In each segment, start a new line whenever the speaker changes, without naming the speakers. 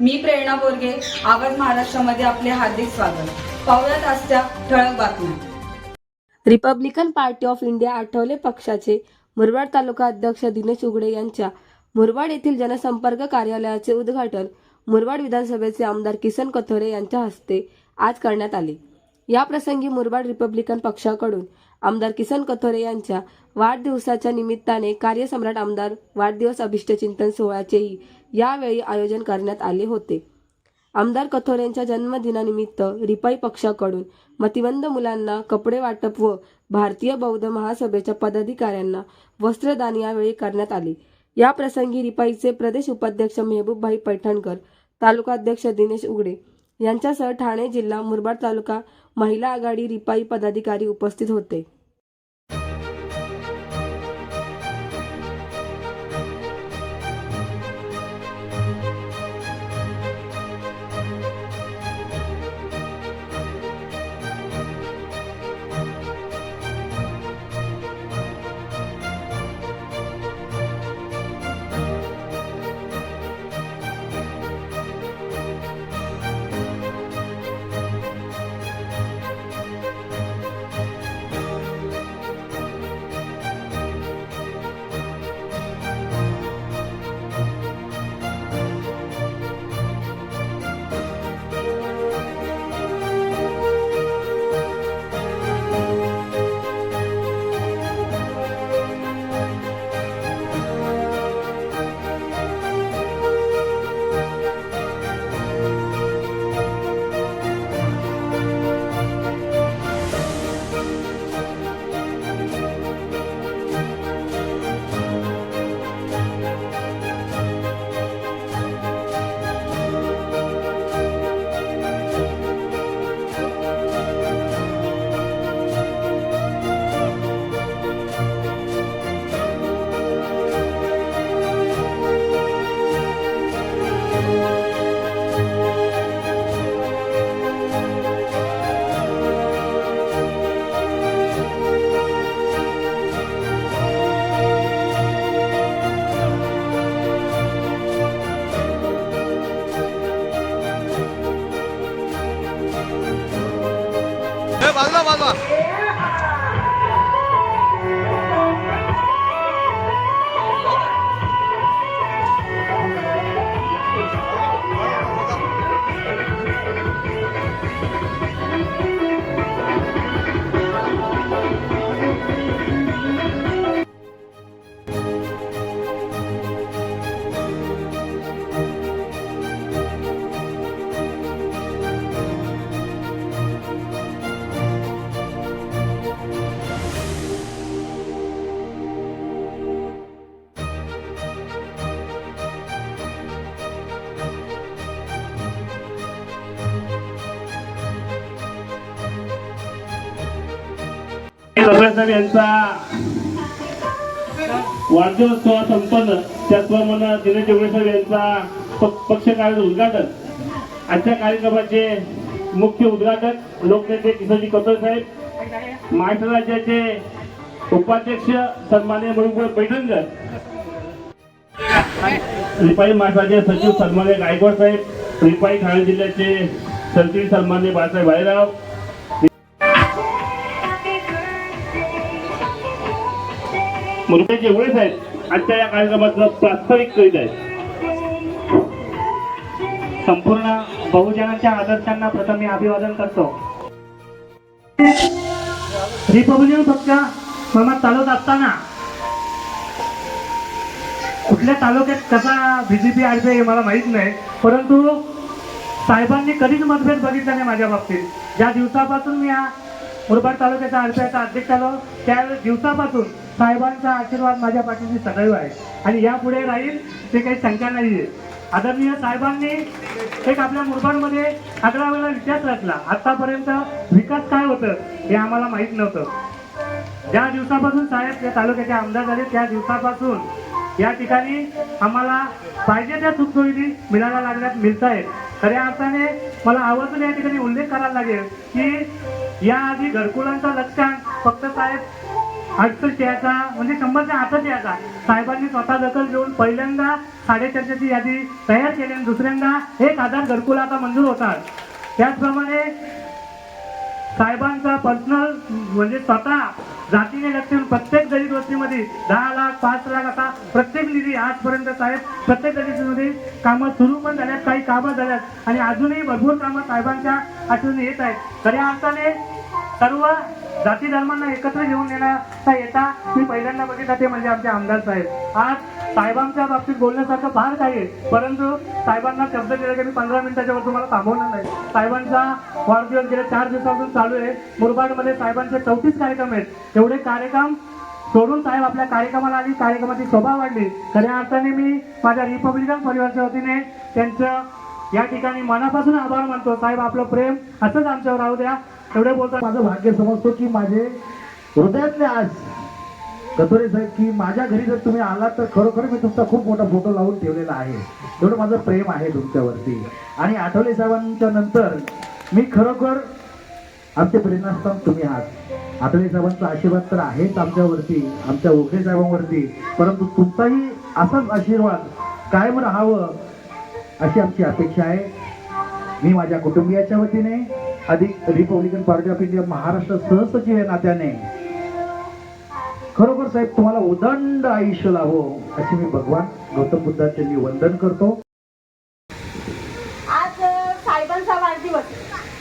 मी प्रेरणा बोरगे आवाज महाराष्ट्रामध्ये आपले हार्दिक स्वागत. पाहुयात आजच्या ठळक बातम्या.
Republican Party of India Athawale पक्षाचे मुरबाड तालुका अध्यक्ष दिनेश उघडे यांच्या मुरबाड येथील जनसंपर्क कार्यालयाचे उद्घाटन मुरबाड विधानसभेचे आमदार किसन कथोरे यांच्या हस्ते आज करण्यात आले. या प्रसंगी मुरबाड रिपब्लिकन पक्षाकडून आमदार किसन कथोरे यांच्या वाढदिवसाच्या निमित्ताने कार्यसम्राट आमदार वाढदिवस अभिष्टचिंतन सोहळ्याचेही यावेळी आयोजन करण्यात आले होते. आमदार कथोरेंच्या जन्मदिनानिमित्त रिपाई पक्षाकडून मतिवंद मुलांना कपडे वाटप व भारतीय बौद्ध महासभेच्या पदाधिकाऱ्यांना वस्त्रदान यावेळी करण्यात आले. या प्रसंगी रिपाईचे प्रदेश उपाध्यक्ष मेहबूबभाई पैठणकर तालुका अध्यक्ष दिनेश उगडे यांच्यासह ठाणे जिल्हा मुरबाड तालुका महिला आघाडी रिपाई पदाधिकारी उपस्थित होते.
साहेब यांचा वाढदिवस सोहळा संपन्न. त्याचप्रमाणे दिनेश जोगळे यांचा प- पक्ष कार्यालय उद्घाटन. आजच्या कार्यक्रमाचे मुख्य उद्घाटक लोकनेते किशोरजी कतोर साहेब महाराष्ट्र राज्याचे उपाध्यक्ष सन्मान्य म्हणून पैठणकर रिपाई महाराष्ट्राचे सचिव सन्मान्य गायकवाड साहेब रिपाई ठाणे जिल्ह्याचे सरचिव सन्मान्य बाळासाहेब भाईराव मुरुटे जेवढेच आहेत आजच्या या कार्यक्रमाचं प्रास्ताविक करीत आहेत
संपूर्ण बहुजनांच्या आदर्शांना प्रथम मी अभिवादन करतो. रिपब्लिकन पक्ष मग चालवत असताना कुठल्या तालुक्यात कसा बीजेपी आरपी हे मला माहीत नाही परंतु साहेबांनी कधीच मतभेद बघितला नाही माझ्या बाबतीत. ज्या दिवसापासून मी या मुरबाड तालुक्याचा आरपीआयचा अध्यक्ष आलो त्या दिवसापासून साहेबांचा आशीर्वाद माझ्या पाठीशी सदैव आहे. आणि यापुढे राहील ते काही शंका नाही आहे आदरणीय साहेबांनी एक आपल्या मुरबाडमध्ये अकरा वेळा विचार रचला. आतापर्यंत विकास काय होतं हे आम्हाला माहीत नव्हतं. ज्या दिवसापासून साहेब या तालुक्याचे आमदार झाले त्या दिवसापासून या ठिकाणी आम्हाला पाहिजे त्या सुखसुविधी मिळायला लागल्यात मिळत आहेत खऱ्या अर्थाने मला आवर्जून या ठिकाणी उल्लेख करायला लागेल की याआधी घरकुलांचा लक्षण फक्त साहेब अडसष्ट याचा म्हणजे शंभरच्या आतच याचा साहेबांनी स्वतः दखल घेऊन पहिल्यांदा साडेचारशेची यादी तयार केली आणि दुसऱ्यांदा एक हजार घरकुलाचा मंजूर होतात त्याचप्रमाणे साहेबांचा पर्सनल म्हणजे स्वतः जातीने लक्ष प्रत्येक दलित वस्तीमध्ये दहा लाख पाच लाख आता प्रत्येक निधी आजपर्यंत साहेब प्रत्येक दलितमध्ये कामं सुरू पण झाल्यात काही कामं झाल्यात आणि अजूनही भरपूर कामं साहेबांच्या आठवणी येत आहेत. खऱ्या अर्थाने सर्व जाती धर्मांना एकत्र घेऊन येण्याचा येता मी पहिल्यांदा बघितला ते म्हणजे आमचे आमदार साहेब. आज साहेबांच्या बाबतीत बोलण्यासारखं फार काही आहे परंतु साहेबांना शब्द दिला की मी पंधरा मिनिटाच्या वर तुम्हाला थांबवणार नाही. साहेबांचा वाढदिवस गेल्या चार दिवसापासून चालू आहे. मुरबाडमध्ये साहेबांचे चौतीस कार्यक्रम आहेत. एवढे कार्यक्रम सोडून साहेब आपल्या कार्यक्रमाला आली कार्यक्रमाची शोभा वाढली. खऱ्या अर्थाने मी माझ्या रिपब्लिकन परिवारच्या वतीने त्यांचं या ठिकाणी मनापासून आभार मानतो. साहेब आपलं प्रेम असंच आमच्यावर राहू द्या. एवढे बोलता
माझं भाग्य समजतो की माझे हृदयातले आज कथोरे साहेब की माझ्या घरी जर तुम्ही आलात तर खरोखर मी तुमचा खूप मोठा फोटो लावून ठेवलेला आहे. एवढं माझं प्रेम आहे तुमच्यावरती. आणि आठवले साहेबांच्या नंतर मी खरोखर आमचे प्रेरणास्थान तुम्ही आहात. आठवले साहेबांचा आशीर्वाद तर आहेच आमच्यावरती आमच्या ओखले साहेबांवरती. परंतु तुमचाही असाच आशीर्वाद कायम राहावं अशी आमची अपेक्षा आहे. मी माझ्या कुटुंबियाच्या वतीने अधिक Republican Party of India Maharashtra सहसचिव या नात्याने. खरोखर साहेब तुम्हाला उदंड आयुष्य लाभो असे मी भगवान गौतम बुद्धाचे मी वंदन करतो.
आज साहेबांचा वाढदिवस.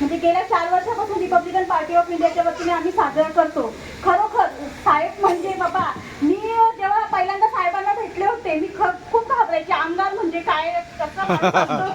म्हणजे गेल्या चार वर्षापासून रिपब्लिकन पार्टी ऑफ इंडियाच्या वतीने आम्ही साजरा करतो. खरोखर साहेब म्हणजे बाबा मी जेव्हा पहिल्यांदा साहेबांना भेटले होते मी खूप घाबरायचे. आमदार म्हणजे काय? कसं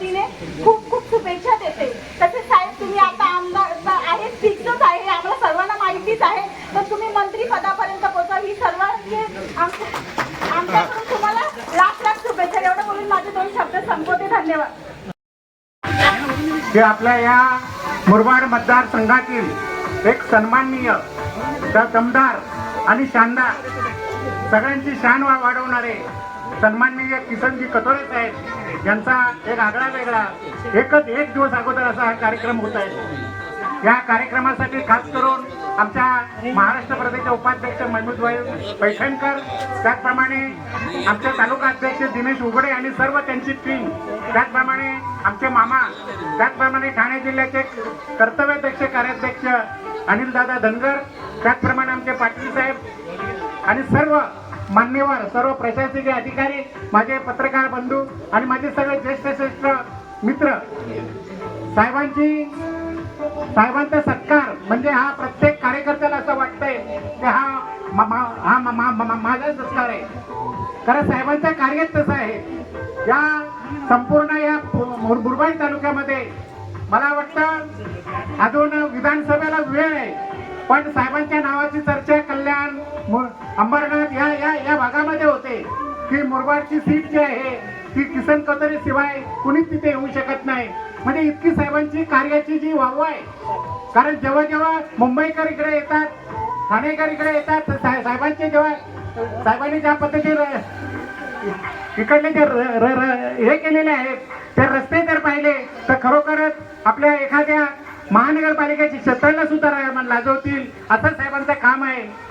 वतीने खूप खूप शुभेच्छा देते. तसेच साहेब तुम्ही आता आमदार आहे फिक्सच आहे आम्हाला सर्वांना माहितीच आहे. तर तुम्ही मंत्री पदापर्यंत पोहोचा. ही सर्व आमच्याकडून तुम्हाला लाख लाख शुभेच्छा. एवढं बोलून माझे दोन शब्द संपवते. धन्यवाद.
हे आपल्या या मुरबाड मतदारसंघातील एक सन्माननीय दमदार आणि शानदार सगळ्यांची शान वाढवणारे सन्माननीय किसनजी कटोरे साहेब यांचा एक आगळा वेगळा एकच एक दिवस अगोदर असा हा कार्यक्रम होत आहे. या कार्यक्रमासाठी खास करून आमच्या महाराष्ट्र प्रदेशचे उपाध्यक्ष महमूदभाई पैठणकर त्याचप्रमाणे आमचे तालुका अध्यक्ष दिनेश उघडे आणि सर्व त्यांची टीम त्याचप्रमाणे आमचे मामा त्याचप्रमाणे ठाणे जिल्ह्याचे कर्तव्याध्यक्ष कार्याध्यक्ष अनिलदादा धनगर त्याचप्रमाणे आमचे पाटील साहेब आणि सर्व मान्यवर सर्व प्रशासकीय अधिकारी माझे पत्रकार बंधू आणि माझे सगळे ज्येष्ठ श्रेष्ठ मित्र. साहेबांची साहेबांचा सत्कार म्हणजे हा प्रत्येक कार्यकर्त्याला असं वाटतंय की हा मा- हा माझा सत्कार आहे. कारण साहेबांचं कार्य तसं आहे. या संपूर्ण या मुर- मुरबाड तालुक्यामध्ये मला वाटतं अजून विधानसभेला वेळ आहे. पण साहेबांच्या नावाची चर्चा कल्याण अंबरनाथ या या या भागामध्ये होते. की मुरबाडची सीट जी आहे ती किसन कतरे शिवाय कुणीच तिथे येऊ शकत नाही. म्हणजे इतकी साहेबांची कार्याची जी वाहू आहे. कारण जेव्हा जेव्हा मुंबईकर इकडे येतात ठाणेकर इकडे येतात साहेबांचे जेव्हा साहेबांनी ज्या पद्धतीने इकडले जे र- र- र- हे केलेले आहेत ते रस्ते जर पाहिले तर खरोखरच आपल्या एखाद्या महानगरपालिकेची क्षेत्राला सुद्धा रा- लाजवतील. असं साहेबांचं काम आहे.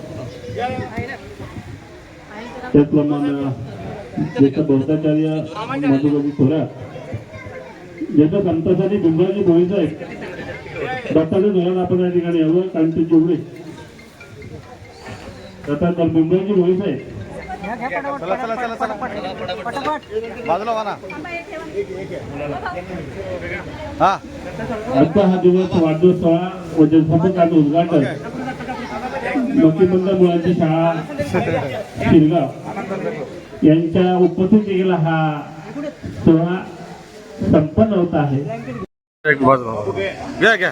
त्याचप्रमाणे ज्येष्ठ बौद्धाचार्य मधुबाजी थोरात ज्यांच्या संतासाठी बिंबळाजी भोईचा आहे. दत्ताचं धोरण आपण या ठिकाणी यावं कारण ते जेवढे. दत्ता बिंबळाजी भोईचा आहे.
चला चला चला चला. बाजूला वा ना हा.
आजचा हा दिवस वाढदिवस सोहळा व जनसंपर्काचं उद्घाटन. मकीबंद मुलांची शाळा शिरगाव. यांच्या उपस्थित केलेला हा सोहळा संपन्न होत आहे.
एक बाजूला घ्या घ्या.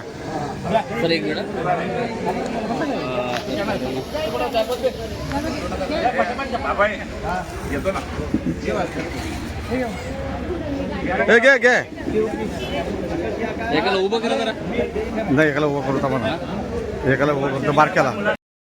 हे घे घे नाही एकाला उभं करू म्हणा एकाला उभं करू बारक्याला.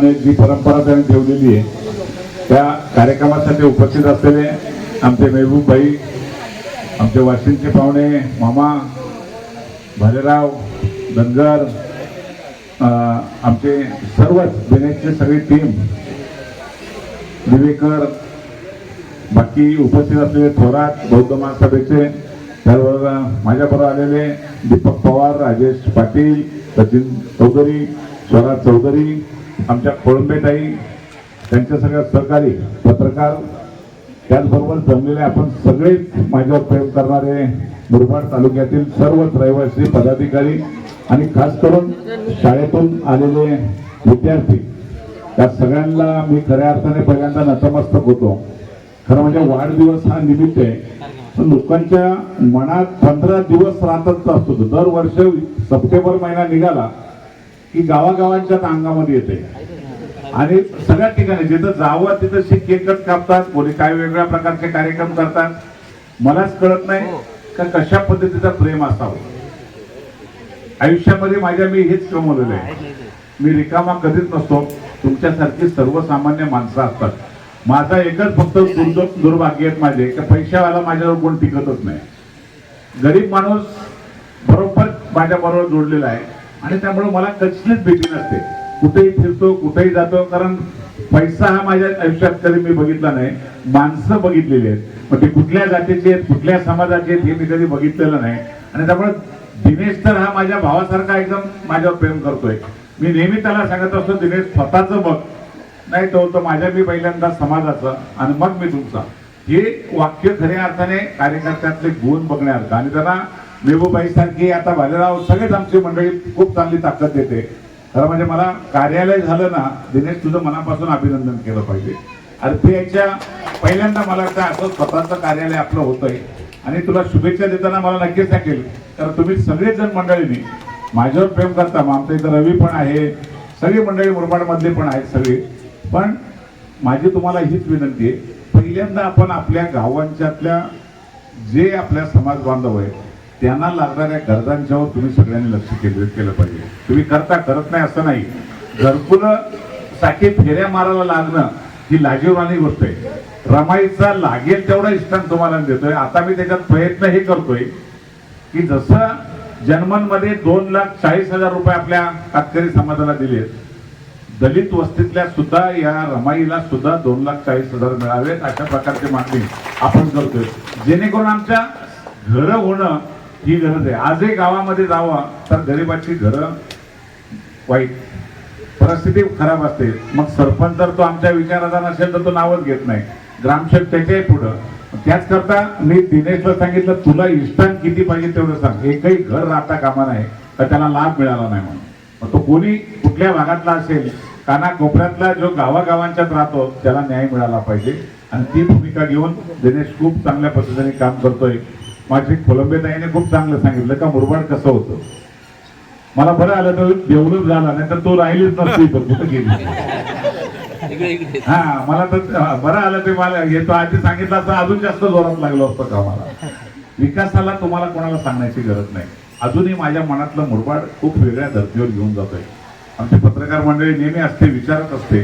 प्रमाणे जी परंपरा त्यांनी ठेवलेली आहे त्या कार्यक्रमासाठी उपस्थित असलेले आमचे मेहबूब भाई आमचे वाशिमचे पाहुणे मामा भालेराव धनगर आमचे सर्वच दिनेशची सगळी टीम दिवेकर बाकी उपस्थित असलेले थोरात बौद्ध महासभेचे त्याबरोबर माझ्याबरोबर आलेले दीपक पवार राजेश पाटील सचिन चौधरी स्वराज चौधरी आमच्या कोळंबेताई त्यांच्या सगळ्या सहकारी पत्रकार त्याचबरोबर जमलेले आपण सगळेच माझ्यावर प्रेम करणारे मुरबाड तालुक्यातील सर्वच रहिवासी पदाधिकारी आणि खास करून शाळेतून आलेले विद्यार्थी त्या सगळ्यांना मी खऱ्या अर्थाने पहिल्यांदा नतमस्तक होतो. खरं म्हणजे वाढदिवस हा निमित्त आहे. पण लोकांच्या मनात पंधरा दिवस राहतच असतो. दरवर्ष सप्टेंबर महिना निघाला की गावागावांच्या अंगामध्ये येते. आणि सगळ्या ठिकाणी जिथं जावं तिथं शे केकच कापतात कोणी काय वेगवेगळ्या प्रकारचे कार्यक्रम करतात. मलाच कळत नाही का कशा पद्धतीचं प्रेम असावं. आयुष्यामध्ये माझ्या मी हेच कमवलेलं आहे. मी रिकामा कधीच नसतो. तुमच्यासारखी सर्वसामान्य माणसं असतात. माझा एकच फक्त दुर्भाग्य आहेत माझे. की पैशावाला माझ्यावर कोण टिकतच नाही. गरीब माणूस बरोबर माझ्या बरोबर जोडलेला आहे. आणि त्यामुळे मला कसलीच भीती नसते. कुठेही फिरतो कुठेही जातो कारण पैसा हा माझ्या आयुष्यात कधी मी बघितला नाही. माणसं बघितलेली आहेत. मग ते कुठल्या जातीचे आहेत कुठल्या समाजाचे आहेत हे मी कधी बघितलेलं नाही. आणि त्यामुळे दिनेश तर हा माझ्या भावासारखा एकदम माझ्यावर प्रेम करतोय. मी नेहमी त्याला सांगत असतो दिनेश स्वतःचं बघ. नाही तो तो माझ्या मी पहिल्यांदा समाजाचं आणि मग मी तुमचा. हे वाक्य खऱ्या अर्थाने कार्यकर्त्यातले गुण बघण्यासारखं. आणि त्यांना मेबूबाई सारखी आता भालेराव सगळेच आमची मंडळी खूप चांगली ताकद देते. खरं म्हणजे मला कार्यालय झालं ना दिनेश तुझं मनापासून अभिनंदन केलं पाहिजे. आरपीआयच्या पहिल्यांदा मला वाटतं असं स्वतःचं कार्यालय आपलं होतंय. आणि तुला शुभेच्छा देताना मला नक्कीच सांगेल कारण तुम्ही सगळेच जण मंडळींनी माझ्यावर प्रेम करता मग आमच्या इथं रवी पण आहे सगळी मंडळी मुरबाडमधले पण आहेत सगळी. पण माझी तुम्हाला हीच विनंती आहे पहिल्यांदा आपण आपल्या गावांच्यातल्या जे आपल्या समाज बांधव आहेत त्यांना लागणाऱ्या गरजांच्यावर तुम्ही सगळ्यांनी लक्ष केंद्रित केलं पाहिजे. तुम्ही करता करत नाही असं नाही. घरकुलसाठी फेऱ्या मारायला लागणं ही लाजीवानी गोष्ट आहे. रमाईचा लागेल तेवढा इष्टान तुम्हाला देतोय. आता मी त्याच्यात प्रयत्न हे करतोय की जसं जन्मनमध्ये दोन लाख चाळीस हजार रुपये आपल्या कातकरी समाजाला दिले दलित वस्तीतल्या सुद्धा या रमाईला सुद्धा दोन लाख चाळीस हजार मिळावेत अशा प्रकारची मागणी आपण करतोय. जेणेकरून आमच्या घरं होणं ही गरज आहे. आजही गावामध्ये जावं तर गरिबाची घरं वाईट. परिस्थिती खराब असते. मग सरपंच जर तो आमच्या विचाराचा नसेल तर तो नावच घेत नाही. ग्रामसेवक त्याच्याही पुढं. त्याच करता मी दिनेशला सांगितलं तुला इष्टान किती पाहिजे तेवढं सांग. एकही घर राहता कामा नाही तर त्याला लाभ मिळाला नाही म्हणून. मग तो कोणी कुठल्या भागातला असेल कानाकोपऱ्यातला जो गावागावांच्यात राहतो त्याला न्याय मिळाला पाहिजे. आणि ती भूमिका घेऊन दिनेश खूप चांगल्या पद्धतीने काम करतोय. माझी कोलंबेताईने खूप चांगलं सांगितलं का मुरबाड कसं होतं. मला बरं आलं तर डेव्हलप झाला नाही तर तो राहिलीच नसती इथं कुठं गेली. हा मला तर हा, बरं आलं ते मला येतो आधी सांगितलं असं अजून जास्त जोरात लागलो असतं कामाला विकासाला तुम्हाला कोणाला सांगण्याची गरज नाही. अजूनही माझ्या मनातलं मुरबाड खूप वेगळ्या धर्तीवर घेऊन जातोय. आमची पत्रकार मंडळी नेहमी असते विचारत असते.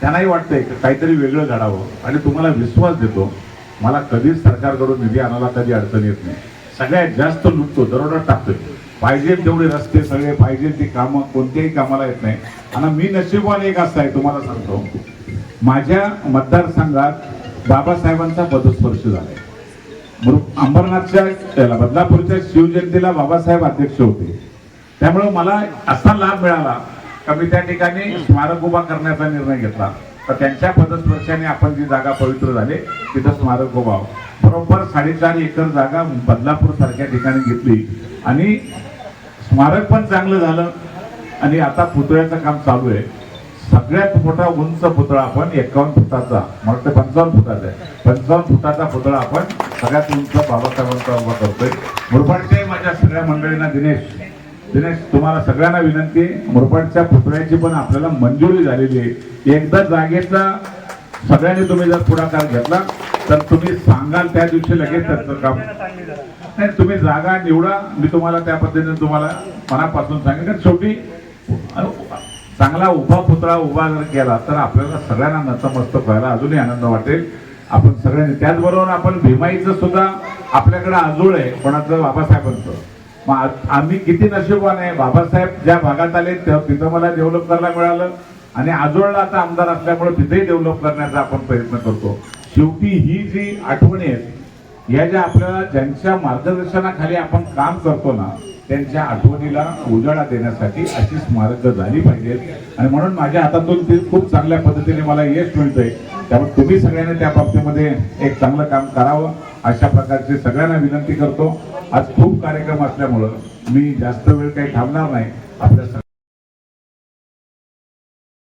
त्यांनाही वाटतंय काहीतरी वेगळं घडावं आणि तुम्हाला विश्वास देतो. मला कधीच सरकारकडून निधी आणायला कधी अडचण येत नाही. सगळ्यात जास्त लुटतो दरोडा टाकतोय. पाहिजे तेवढे रस्ते सगळे पाहिजे ती कामं कोणत्याही कामाला येत नाही. आणि मी नशीबवान एक असं आहे तुम्हाला सांगतो. माझ्या मतदारसंघात बाबासाहेबांचा पदस्पर्श झालाय. अंबरनाथच्या बदलापूरच्या शिवजयंतीला बाबासाहेब अध्यक्ष होते. त्यामुळे मला असा लाभ मिळाला का मी त्या ठिकाणी स्मारक उभा करण्याचा निर्णय घेतला. तर त्यांच्या पदस्पर्शाने आपण जी जागा पवित्र झाले तिथं स्मारक उभा बरोबर साडेचार एकर जागा बदलापूर सारख्या ठिकाणी घेतली. आणि स्मारक पण चांगलं झालं. आणि आता पुतळ्याचं काम चालू आहे. सगळ्यात मोठा उंच पुतळा आपण एकावन्न फुटाचा मला वाटतं पंचावन्न फुटाचा आहे. पंचावन्न फुटाचा पुतळा आपण सगळ्यात उंच बाबासाहेबांचा उभा करतोय. मुरबाडच्या माझ्या सगळ्या मंडळींना दिनेश दिनेश तुम्हाला सगळ्यांना विनंती आहे, मुरबाडच्या पुतळ्याची पण आपल्याला मंजुरी झालेली आहे. एकदा जागेचा सगळ्यांनी तुम्ही जर पुढाकार घेतला तर तुम्ही सांगाल त्या दिवशी लगेच त्याचं काम. नाही तुम्ही जागा निवडा. मी तुम्हाला त्या पद्धतीने तुम्हाला मनापासून सांगेन. कारण शेवटी चांगला उभा पुतळा उभा जर केला तर आपल्याला सगळ्यांना नतमस्तक व्हायला अजूनही आनंद वाटेल. आपण सगळ्यांनी त्याचबरोबर आपण भीमाईचं सुद्धा आपल्याकडे आजोळ आहे कोणाचं? बाबासाहेबांचं. आम्ही किती नशीबवान आहे? बाबासाहेब ज्या भागात आले तिथं मला डेव्हलप करायला मिळालं. आणि आजोळला आता आमदार असल्यामुळे तिथेही डेव्हलप करण्याचा आपण प्रयत्न करतो. शेवटी ही जी आठवणी आहेत या ज्या आपल्याला ज्यांच्या मार्गदर्शनाखाली आपण काम करतो ना त्यांच्या आठवणीला उजाळा देण्यासाठी अशी स्मारक झाली पाहिजेत. आणि म्हणून माझ्या हातातून ते खूप चांगल्या पद्धतीने मला यश मिळतंय. त्यामुळे तुम्ही सगळ्यांनी त्या बाबतीमध्ये एक चांगलं काम करावं. अशा प्रकारचे सगळ्यांना विनंती करतो. आज खूप कार्यक्रम असल्यामुळं मी जास्त वेळ काही थांबणार नाही. आपल्या